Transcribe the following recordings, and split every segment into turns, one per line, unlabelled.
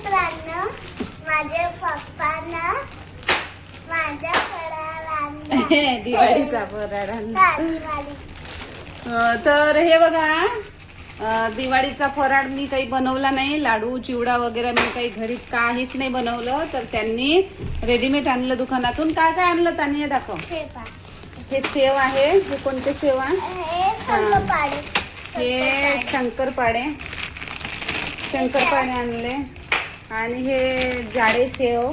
मित्रांनो माझ्या पप्पानं माझ्या आणलं.
दिवाळीचा फराळ. तर हे बघा दिवाळीचा फराळ मी काही बनवला नाही. लाडू चिवडा वगैरे मी काही घरी काहीच नाही बनवलं. तर त्यांनी रेडीमेड आणलं दुकानातून. काय काय आणलं त्यांनी दाखव.
हे
सेव आहे. हे कोणते सेव
हे
हे शंकरपाडे. शंकरपाडे आणले. आणि हे जाडे शेव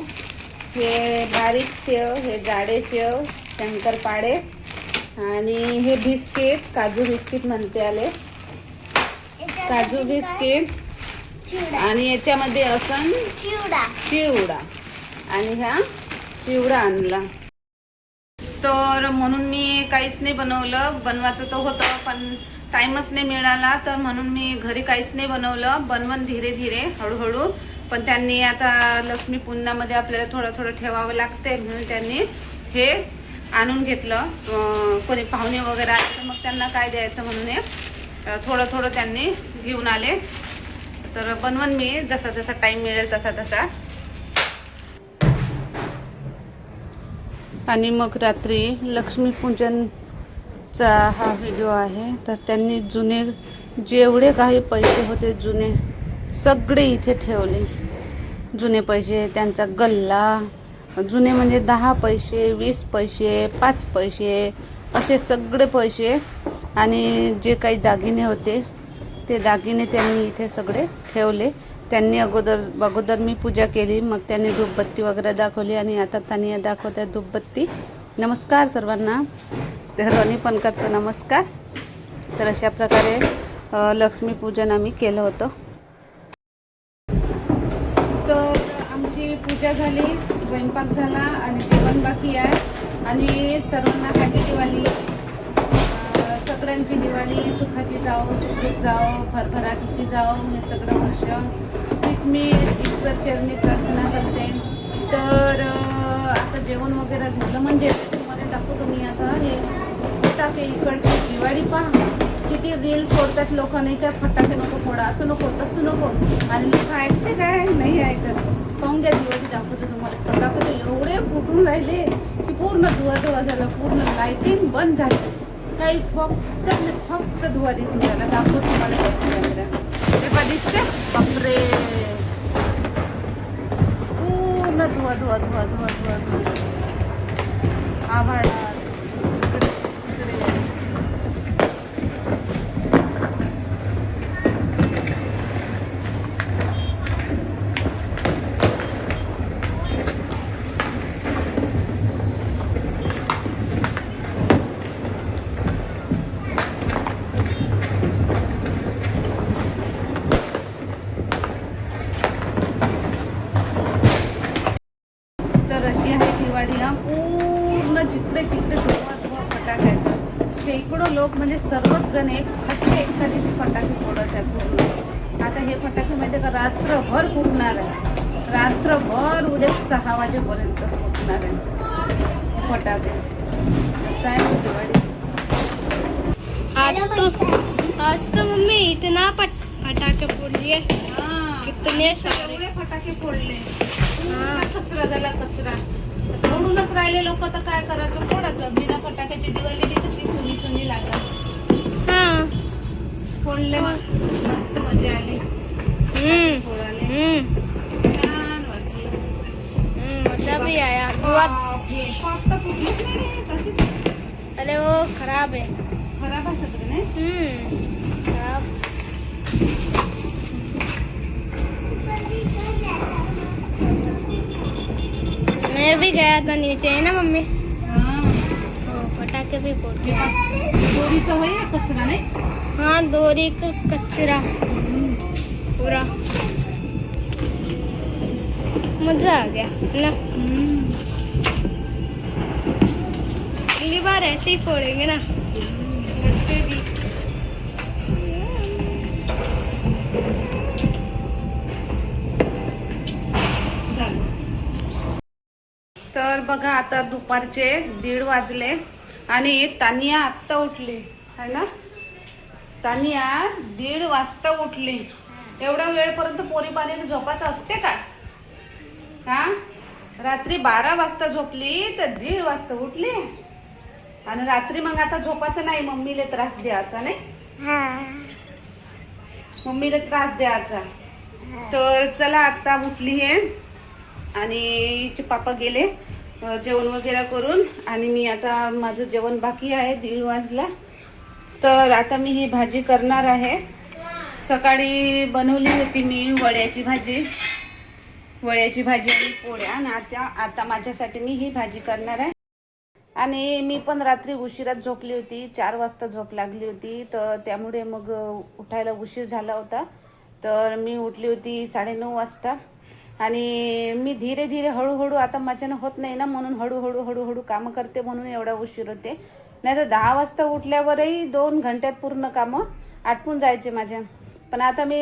हे बारीक शेव हे जाडे शेव शंकरपाडे आणि हे बिस्किट काजू बिस्किट म्हणते आले काजू बिस्किट आणि याच्यामध्ये असं
चिवडा.
चिवडा. आणि ह्या चिवडा आणला. तर म्हणून मी काहीच नाही बनवलं. बनवायचं तर होतं पण टाइमच नाही मिळाला. तर म्हणून मी घरी काहीच नाही बनवलं. बनवून धीरे धीरे हळूहळू. पण त्यांनी आता लक्ष्मी पुन्हामध्ये आपल्याला थोडं थोडं ठेवावं लागते म्हणून त्यांनी हे आणून घेतलं. कोणी पाहुणे वगैरे आले तर मग त्यांना काय द्यायचं म्हणून हे थोडं थोडं त्यांनी घेऊन आले. तर बनवून मी जसा जसा टाइम मिळेल तसा तसा. आणि मग रात्री लक्ष्मीपूजनचा हा व्हिडिओ आहे. तर त्यांनी जुने जेवढे काही पैसे होते जुने सगळे इथे ठेवले. जुने पैसे त्यांचा गल्ला जुने म्हणजे दहा पैसे वीस पैसे पाच पैसे असे सगळे पैसे आणि जे काही दागिने होते ते दागिने त्यांनी इथे सगळे ठेवले. त्यांनी अगोदर अगोदर मी पूजा केली मग त्यांनी धूपबत्ती वगैरे दाखवली आणि आता त्यांनी दाखवत आहे धूपबत्ती. नमस्कार सर्वांना. तर रनी पण करतो नमस्कार. तर अशा प्रकारे लक्ष्मीपूजन आम्ही केलं होतं. तर आमची पूजा झाली स्वयंपाक झाला आणि जेवण बाकी आहे. आणि सर्वांना हॅपी दिवाळी. सगळ्यांची दिवाळी सुखाची जाओ सुखरूप जाओ भरभराटीची जाओ हे सगळं वर्ष. तीच मी ईश्वर चरणी प्रार्थना करते. तर आता जेवण वगैरे झालं म्हणजे तुम्हाला दाखवतो मी आता. हे टाके इकडची दिवाळी पहा. किती रील सोडतात लोक नाही काय फटाके नको फोडा असं नको तसं नको. आणि लोक ऐकते काय? नाही ऐकत. पाहून घ्या दिवाळी दाखवतो तुम्हाला. फटाके तर एवढे फुटून राहिले की पूर्ण धुवा धुवा झाला पूर्ण लाइटिंग बंद झाली. काही फक्त फक्त धुवा दिसून राहिला. दाखवतो तुम्हाला. काही ते पहा दिसते बापरे पूर्ण धुवा धुवा धुवा धुवा धुवा धुवा आभाळा इकडे इकडे तर अशी दिवाळी हा पूर्ण जिकडे तिकडे धुवा धुवा फटाक्याचा शेकडो लोक म्हणजे सर्वच जण एक खट्टे एका दिवशी फटाके फोडत आहे पूर्ण. आता हे फटाके माहिती का रात्रभर फुटणार आहे रात्रभर उद्या सहा वाजेपर्यंत फुटणार आहे फटाके. असं आहे दिवाळी.
आज तो आज तो मम्मी इतना पट पटाखे फोड़ लिए
हा.
कितने सारे
फटाके फोडले. कचरा झाला कचरा. फोडूनच राहिले लोक तर काय करायचं फोडायचं बिना फटाक्याची दिवाळी बी कशी सुनी सुनी लागत
हाँ.
फोडले मग मस्त मजा आली.
मजा भी आया
फुटलीच नाही
अरे वो खराब है
खराब आहे सगळे नाही?
गया था नीचे है ना मम्मी?
हा.
पटाखे भी फोड़ के
दोरीचं आहे कचरा नाही?
हाँ दोरी का कचरा। पूरा। मज़ा आ गया ना? अगली बार ऐसे ही फोड़ेंगे ना।
बघा आता दुपारचे दीड वाजले आणि तानिया आत्ता उठली है ना? तानिया दीड वाजता उठली. एवढ्या वेळपर्यंत पोरी पारीने झोपायचं असते का? हा? रात्री बारा वाजता झोपली तर दीड वाजता उठली. आणि रात्री मग आता झोपायचं नाही मम्मीला त्रास द्यायचा नाही?
हा.
मम्मीला त्रास द्यायचा. तर चला आता उठली आहे आणि हिचे पापा गेले. जेवण वगैरे करून आणि मी आता माझं जेवण बाकी आहे दीड वाजला. तर आता मी ही भाजी करणार आहे. सकाळी बनवली होती मी वड्याची भाजी. वड्याची भाजी आणि पोळ्या. आणि आता आता माझ्यासाठी मी ही भाजी करणार आहे. आणि मी पण रात्री उशिरात झोपली होती. चार वाजता झोप लागली होती. तर त्यामुळे मग उठायला उशीर झाला होता. तर मी उठली होती साडेनऊ वाजता. आणि मी धीरे धीरे हळूहळू आता माझ्यानं होत नाही ना म्हणून हळूहळू हळूहळू कामं करते म्हणून एवढा उशीर होते. नाही तर दहा वाजता उठल्यावरही दोन घंट्यात पूर्ण कामं आटपून जायचे माझ्या. पण आता मी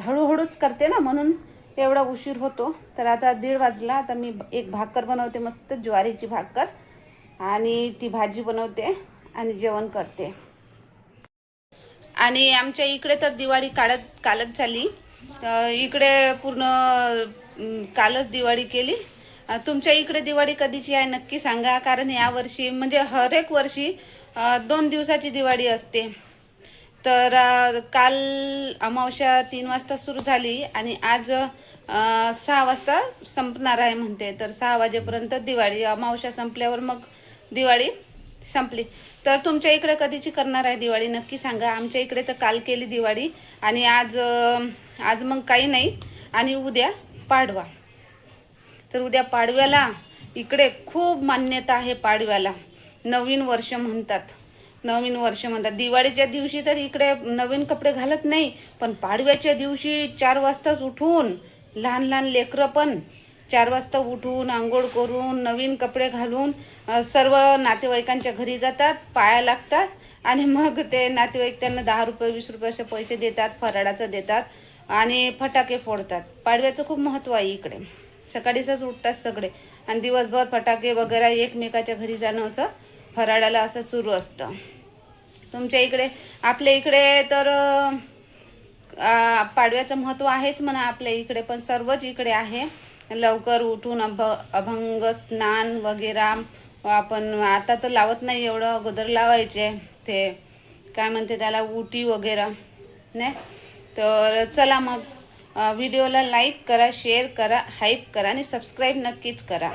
हळूहळूच करते ना म्हणून एवढा उशीर होतो. तर आता दीड वाजला आता मी एक भाकर बनवते मस्त ज्वारीची भाकर. आणि ती भाजी बनवते आणि जेवण करते. आणि आमच्या इकडे तर दिवाळी काळत कालच झाली. तर इकडे पूर्ण कालच दिवाळी केली. तुमच्या इकडे दिवाळी कधीची आहे नक्की सांगा कारण यावर्षी म्हणजे हर एक वर्षी दोन दिवसाची दिवाळी असते. तर काल अमावस्या तीन वाजता सुरू झाली आणि आज सहा वाजता संपणार आहे म्हणते. तर सहा वाजेपर्यंत दिवाळी अमावस्या संपल्यावर मग दिवाळी संपली. तर तुमच्या इकडे कधीची करणार आहे दिवाळी नक्की सांगा. आमच्या इकडे तर काल केली दिवाळी आणि आज आज मग काही नाही. आणि उद्या पाडवा. तर उद्या पाडव्याला इकडे खूप मान्यता आहे पाडव्याला. नवीन वर्ष म्हणतात. नवीन वर्ष म्हणतात. दिवाळीच्या दिवशी तर इकडे नवीन कपडे घालत नाही पण पाडव्याच्या दिवशी चार वाजताच उठून लहान लहान लेकरं पण चार वाजता उठून आंघोळ करून नवीन कपडे घालून सर्व नातेवाईकांच्या घरी जातात पाया लागतात आणि मग ते नातेवाईक त्यांना दहा रुपये वीस रुपये असे पैसे देतात फराळाचं देतात. आणि फटाके फोडतात. पाडव्याचं खूप महत्त्व आहे इकडे. सकाळीच उठतात सगळे. आणि दिवसभर फटाके वगैरे एकमेकाच्या घरी जाणं असं फराळाला असं सुरू असतं. तुमच्या इकडे आपल्या इकडे तर पाडव्याचं महत्त्व आहेच म्हणा आपल्या इकडे पण सर्वच इकडे आहे. लवकर उठून अभ अभंग स्नान वगैरे आपण आता तर लावत नाही एवढं. अगोदर लावायचे. ते काय म्हणते त्याला उटी वगैरे नाही तर चला मग व्हिडिओला लाईक करा शेअर करा हाईप करा आणि सबस्क्राईब नक्कीच करा.